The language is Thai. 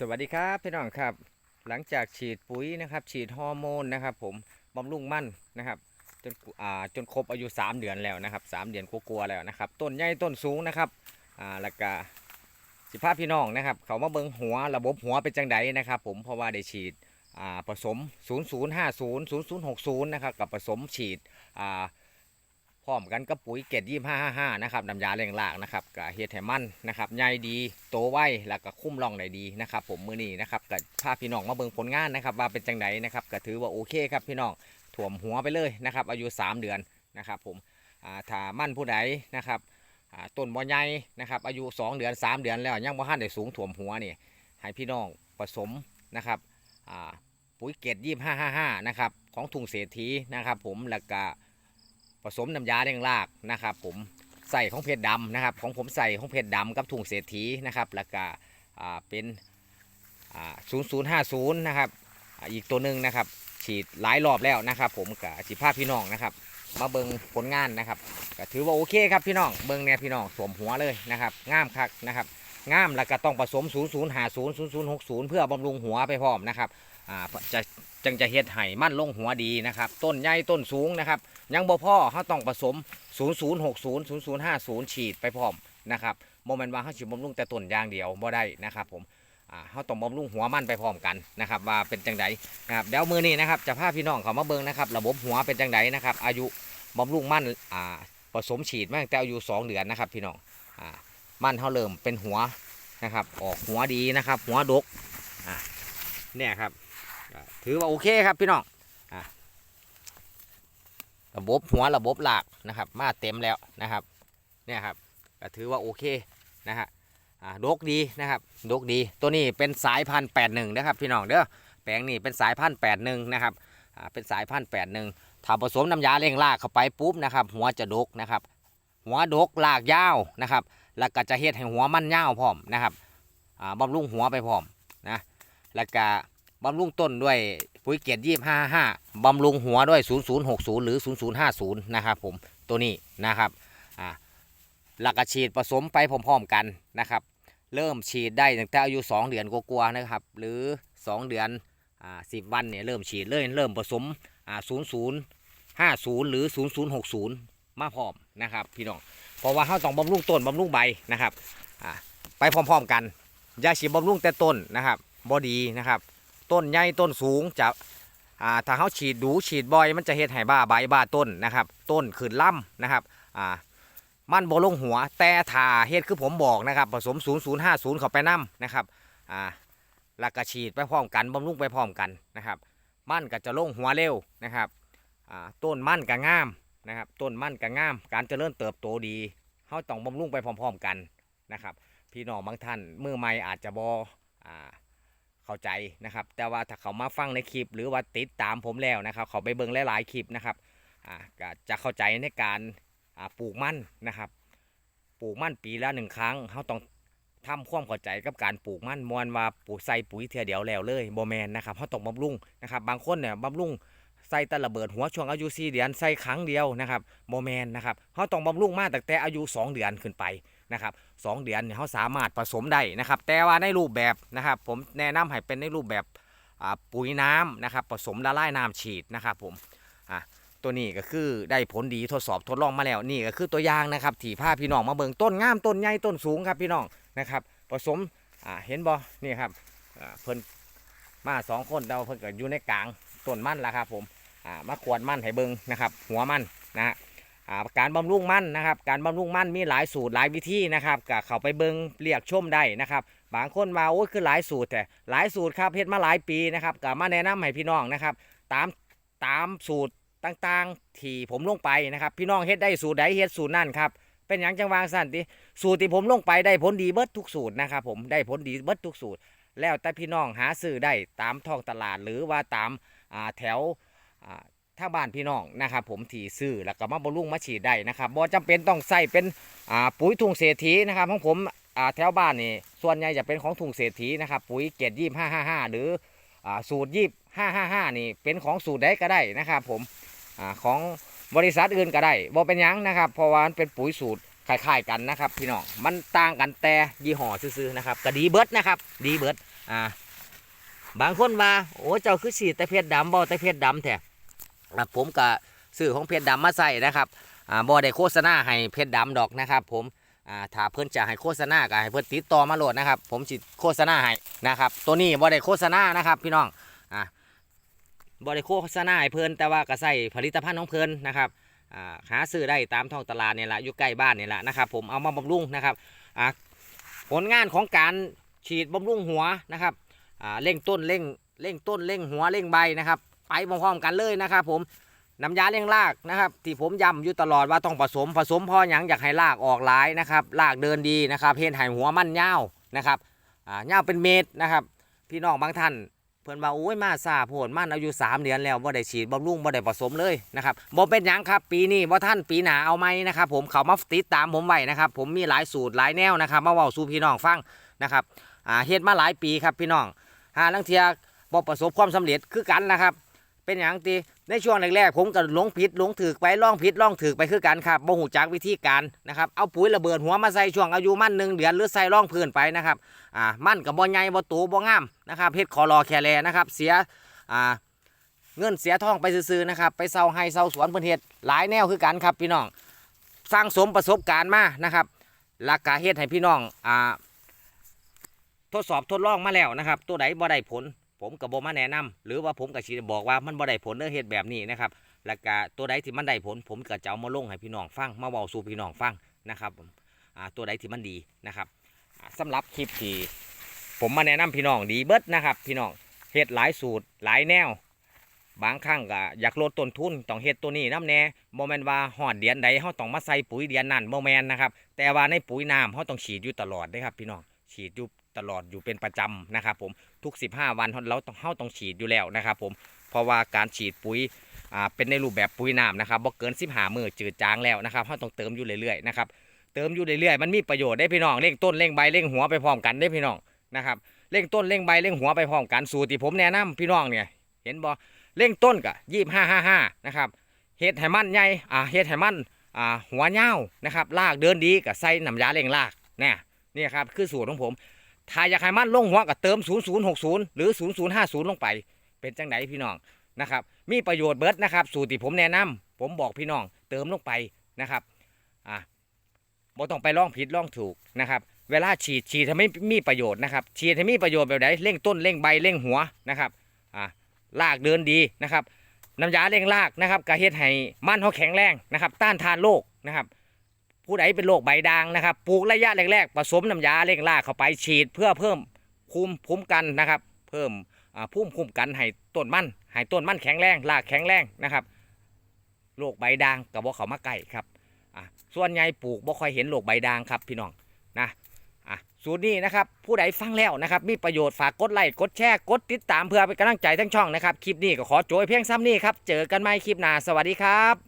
สวัสดีครับพี่น้องครับ หลังจากฉีดปุ๋ยนะครับ ฉีดฮอร์โมนนะครับ ผมบำรุงมั่นนะครับจนอ่าจนครบอายุ 3 เดือนแล้วนะครับ3เดือนกลัวๆแล้วนะครับ ต้นใหญ่ต้นสูงนะครับอ่าแล้วก็สิภาพพี่น้องนะครับ เขามาเบิงหัวระบบหัวเป็นจังไดนะครับ ผมเพราะว่าได้ฉีดอ่าผสม 0050 0060นะครับกับผสมฉีดอ่า พร้อมกันกับปุ๋ยเกตยี่ห้าห้าห้านะครับน้ำยาแรงลากนะครับกับเฮ็ดให้มันนะครับใหญ่ดีโตไวแล้วก็คุ้มร่องได้ดีนะครับ ผมมือนี้นะครับกับพาพี่น้องมาเบิ่งผลงานนะครับว่าเป็นจังไดนะครับก็ถือว่าโอเคครับพี่น้องถ่วมหัวไปเลยนะครับ อายุ 3 เดือนนะครับ ผมถ้ามั่นผู้ใดนะครับต้นบ่ใหญ่นะครับ อายุ 2 เดือน 3 เดือนแล้วยังบ่ทันได้สูงถ่วมหัวนี่ให้พี่น้องผสมนะครับปุ๋ยเกตยี่ห้าห้าห้านะครับของทุงเศรษฐีนะครับ ผมแล้วก็ ผสมน้ำยาเร่งรากนะครับ ผมใส่ของเพชรดำนะครับ ของผมใส่ของเพชรดำกับถุงเศรษฐีนะครับแล้วก็อ่าเป็นศูนย์ศูนย์ห้าศูนย์นะครับอีกตัวหนึ่งนะครับ ฉีดหลายรอบแล้วนะครับ ผมกับสิภาพี่น้องนะครับ มาเบิงผลงานนะครับก็ถือว่าโอเคครับพี่น้องเบิงเนี่ยพี่น้องสวมหัวเลยนะครับง่ามคักนะครับง่ามแล้วก็ต้องผสม 0 0 5 0 0 0 6 0 เพื่อบำรุงหัวไปพร้อมนะครับจะ จังจะเฮ็ดไห้มั่นลงหัวดีนะครับ ต้นใหญ่ต้นสูงนะครับ ยังบ่พ่อเขาต้องผสม 0060 0050 ฉีดไปพร้อมนะครับโมเมนต์ว่าเขาฉีดบำรุงแต่ต้นอย่างเดียวบ่ได้นะครับผมอ่าเขาต้องบำรุงหัวมันไปพร้อมกันนะครับ ว่าเป็นจังไดนะครับเดี๋ยวมือนี้นะครับจะพาพี่น้องเขามาเบิ่งนะครับระบบหัวเป็นจังไดนะครับ อายุบำรุงมันอ่าผสมฉีดมาตั้งแต่อายุ2เดือนนะครับ พี่น้องอ่ามันเขาเริ่มเป็นหัวนะครับ ออกหัวดีนะครับ หัวดกอ่าเนี่ยครับ ถือว่าโอเคครับพี่น้องระบบหัวระบบหลากนะครับ มาเต็มแล้วนะครับเนี่ยครับก็ถือว่าโอเคนะฮะดกดีนะครับดกดีตัวนี้เป็นสายพันธุ์แปดหนึ่งนะครับพี่น้องเด้อแปลงนี้เป็นสายพันธุ์แปดหนึ่งนะครับเป็นสายพันธุ์แปดหนึ่งถ้าผสมน้ำยาเร่งรากเข้าไปปุ๊บนะครับหัวจะดกนะครับ หัวดกลากยาวนะครับ แล้วก็จะเฮ็ดให้หัวมันยาวพร้อมนะครับบำรุงหัวไปพร้อมนะแล้วก็ บำรุงต้นด้วยปุ๋ยเกียรยี่ห้าห้าบำรุงหัวด้วย 0060 หรือ 0050 นะครับผมตัวนี้นะครับอ่าหลักฉีดผสมไปพร้อมๆกันนะครับ เริ่มฉีดได้ตั้งแต่อายุ 2 เดือนกว่าๆนะครับ หรือ 2 เดือนอ่า10วันเนี่ยเริ่มฉีดเลยเริ่มผสมอ่า0050 หรือ 0060 มาพร้อมนะครับ พี่น้องเพราะว่าเขาต้องบำรุงต้นบำรุงใบนะครับอ่าไปพร้อมๆกันยาฉีดบำรุงแต่ต้นนะครับบอดีนะครับ ต้นใหญ่ต้นสูงจะอ่าถ้าเขาฉีดดูฉีดบ่อยมันจะเฮ็ดให้บ้าใบบ้าต้นนะครับ ต้นขึ้นล่ำนะครับอ่ามันบ่ลงหัวแต่ถ้าเฮ็ดคือผมบอกนะครับผสม 0050 เข้าไปนํนะครับอ่าแล้วก็ฉีดไปพร้อมกันบำรุงไปพร้อมกันนะครับ มันก็จะลงหัวเร็วนะครับอ่าต้นมันก็งามนะครับต้นมันก็งาม การเจริญเติบโตดีเขาต้องบำรุงไปพร้อม ๆกันนะครับ พี่น้องบางท่านมือใหม่อาจจะบอ่า เข้าใจนะครับ แต่ว่าถ้าเขามาฟังในคลิป หรือว่าติดตามผมแล้วนะครับ เขาไปเบิ่งหลายๆคลิปนะครับอ่าก็จะเข้าใจในการอ่าปลูกมันนะครับ ปลูกมันปีละหนึ่งครั้งเขาต้องทำความเข้าใจกับการปลูกมันมวนว่าปลูกใส่ปุ๋ยเทียเดียวแล้วเลยโบแมนนะครับเขาต้องบำรุงนะครับ บางคนเนี่ยบำรุงใส่ตะระเบิดหัวช่วงอายุ4เดือนใส่ครั้งเดียวนะครับโบแมนนะครับเขาต้องบำรุงมาตั้งแต่อายุ 2 เดือนขึ้นไป นะครับสองเดือนเนี่ยเขาสามารถผสมได้นะครับ แต่ว่าในรูปแบบนะครับผมแนะนำให้เป็นในรูปแบบปุ๋ยน้ำนะครับผสมละลายน้ำฉีดนะครับผมอะตัวนี้ก็คือได้ผลดีทดสอบทดลองมาแล้วนี่ก็คือตัวอย่างนะครับที่พาพี่น้องมาเบิ่งต้นงามต้นใหญ่ต้นสูงครับพี่น้องนะครับผสมอ่าเห็นบ่นี่ครับเพิ่นมาสองคนเราเพิ่นก็อยู่ในกลางต้นมันละครับผมอ่ามาขวดมันให้เบิ่งนะครับ หัวมันนะฮะ การบำรุงมันนะครับการบำรุงมันมีหลายสูตรหลายวิธีนะครับก็เข้าไปเบิงเรียกชมได้นะครับบางคนมาโอ้ยคือหลายสูตรแต่หลายสูตรครับเฮ็ดมาหลายปีนะครับก็มาแนะนำให้พี่น้องนะครับ ตามตามสูตรต่างๆที่ผมลงไปนะครับ พี่น้องเฮ็ดได้สูตรใดเฮ็ดสูตรนั่นครับเป็นอย่างจังวางสั่นติสูตรที่ผมลงไปได้ผลดีเบิดทุกสูตรนะครับผมได้ผลดีเบิดทุกสูตร แล้วแต่พี่น้องหาซื้อได้ตามท้องตลาดหรือว่าตามาแถว อ่าถ้าบ้านพี่น้องนะครับผมที่ซื้อแล้วก็มาบำรุงมาฉีดได้นะครับบ่จำเป็นต้องใส่เป็นอ่าปุ๋ยถุงเศรษฐีนะครับของผมอ่าแถวบ้านนี่ส่วนใหญ่จะเป็นของถุงเศรษฐีนะครับปุ๋ยเกรดยี่ห้าห้าห้าหรืออ่าสูตรยี่ห้าห้าห้านี่เป็นของสูตรใดก็ได้นะครับผมอ่าของบริษัทอื่นก็ได้บ่เป็นยังนะครับเพราะว่ามันเป็นปุ๋ยสูตรคล้ายๆกันนะครับพี่น้องมันต่างกันแต่ยี่ห้อซื่อๆนะครับก็ดีเบิร์ดนะครับดีเบิร์ดอ่าบางคนว่าโอ้เจ้าคือสีแต่เพชรดำบ่แต่เพชรดำแท้อ่ ผมก็ซื้อของเพชรดำมาใส่นะครับอ่าบ่ได้โฆษณาให้เพชรดำดอกนะครับ ผมอ่าถ้าเพิ่อนจะให้โฆษณาก็ให้เพิ่อนติดต่อมาโหลดนะครับ ผมสิโฆษณาให้นะครับ ตัวนี้บ่ได้โฆษณานะครับพี่น้องอ่าบ่ได้โฆษณาให้เพิ่อนแต่ว่าก็ใส่ผลิตภัณฑ์ของเพิ่อนนะครับอ่าหาซื้อได้ตามท้องตลาดเนี่ยแหละอยู่ใกล้บ้านเนี่ยแหละนะครับ ผมเอามาบำรุงนะครับอ่าผลงานของการฉีดบำรุงหัวนะครับอ่าเร่งต้นเร่งเร่งต้นเร่งหัวเร่งใบนะครับ ไปพร้อมๆกันเลยนะครับผมน้ำยาเร่งรากนะครับ ที่ผมย้ำอยู่ตลอดว่าต้องผสมผสมพออย่างอยากให้รากออกหลายนะครับรากเดินดีนะครับเพนหายหัวมันเงาวนะครับอ่าเงาวเป็นเมตรนะครับ พี่น้องบางท่านเพื่อนว่าโอ้ยมาซาโผนมันอายุ3เดือนแล้วบ่ได้ฉีดบำรุงบ่ได้ผสมเลยนะครับบ่เป็นหยังครับ ปีนี้บ่ท่านปีหนาเอาไหมนะครับผมเขามาติดตามผมไว้นะครับ ผมมีหลายสูตรหลายแนวนะครับ มาเว้าสู่พี่น้องฟังนะครับอ่าเฮ็ดมาหลายปีครับพี่น้องหาลังเทียบ่ประสบความสำเร็จคือกันนะครับ เป็นอย่างตีในช่วงแรกๆผมก็หลงผิดหลงถือไปล่องผิดล่องถือไปคือกันครับบ่หูจักวิธีการนะครับเอาปุ๋ยระเบิดหัวมาใส่ช่วงอายุมั่นหนึ่งเดือนหรือใส่ร่องพื้นไปนะครับอ่ามั่นกับบ่ใหญ่บ่โตบ่งามนะครับเฮ็ดขอรอแคแลนะครับเสียอ่าเงินเสียทองไปซื้อๆนะครับไปเซาให้เซาสวนเพิ่นเฮ็ดหลายแนวคือกันครับพี่น้องสร้างสมประสบการณ์มานะครับหลักกาเฮ็ดให้พี่น้องอ่าทดสอบทดลองมาแล้วนะครับ ตัวใดบ่ได้ผล ผมก็บ่มาแนะนำหรือว่าผมก็สิบอกว่ามันบ่ได้ผลเด้อเฮ็ดแบบนี้นะครับแล้วก็ตัวใดที่มันได้ผล ผมก็จะเอามาลงให้พี่น้องฟังมาเว้าสู่พี่น้องฟังนะครับตัวใดที่มันดีนะครับอ่าสำหรับคลิปที่ผมมาแนะนำพี่น้องดีเบิดนะครับ พี่น้องเฮ็ดหลายสูตรหลายแนว บางครั้งก็อยากลดต้นทุนต้องเฮ็ดตัวนี้น้ำแน่โมแมนว่าหอดเดือนใดเฮาต้องมาใส่ปุ๋ยเดือนนั้นโมแมนนะครับแต่ว่าในปุ๋ยน้ำเฮาต้องฉีดอยู่ตลอดนะครับพี่น้องฉีดอยู่ ตลอดอยู่เป็นประจำนะครับผมทุก 15 วันเราต้องเฮาต้องฉีดอยู่แล้วนะครับผมเพราะว่าการฉีดปุ๋ยอ่าเป็นในรูปแบบปุ๋ยน้ำนะครับบ่เกิน15มือจืดจางแล้วนะครับเฮาต้องเติมอยู่เรื่อยๆนะครับเติมอยู่เรื่อยๆมันมีประโยชน์ได้พี่น้องเร่งต้นเร่งใบเร่งหัวไปพร้อมกันได้พี่น้องนะครับเร่งต้นเร่งใบเร่งหัวไปพร้อมกันสูตรที่ผมแนะนำพี่น้องเนี่ยเห็นบ่เร่งต้นกะยี่ห้าห้าห้านะครับเฮ็ดให้มันใหญ่อ่าเฮ็ดให้มันอ่าหัวเน่าวนะครับลากเดินดีกับใส่น้ำยาเร่งลากเนี่ยนี่ครับคือสูตรของผม ถ้าอยากให้มันลงหัวก็เติม 0060 หรือ 0050 ลงไป เป็นจังไดพี่น้องนะครับ มีประโยชน์เบิร์ดนะครับ สูตรที่ผมแนะนำผมบอกพี่น้อง เติมลงไปนะครับอ่าบ่ต้องไปล่องผิดล่องถูกนะครับ เวลาฉีดฉีดทำให้มีประโยชน์นะครับ ฉีดให้มีประโยชน์แบบไหนเร่งต้นเร่งใบเร่งหัวนะครับอ่ารากเดินดีนะครับน้ำยาเร่งรากนะครับกระเฮ็ดให้มันเขาแข็งแรงนะครับ ต้านทานโรคนะครับ ผู้ใดเป็นโรคใบด่างนะครับปลูกระยะแรกๆผสมน้ำยาเร่งราเข้าไปฉีดเพื่อเพิ่มภูมิคุ้มกันนะครับ เพิ่มอ่าภูมิคุ้มกันให้ต้นมันให้ต้นมันแข็งแรงรากแข็งแรงนะครับโรคใบด่างกับว่าเขามาใกล้ครับส่วนใหญ่ปลูกบ่ค่อยเห็นโรคใบด่างครับพี่น้องนะอะสูตรนี้นะครับผู้ใดฟังแล้วนะครับมีประโยชน์ฝากกดไลค์กดแชร์กดติดตามเพื่อเป็นกำลังใจทั้งช่องนะครับคลิปนี้ก็ขอโจยเพียงซ้ำนี้ครับเจอกันใหม่คลิปหน้าสวัสดีครับ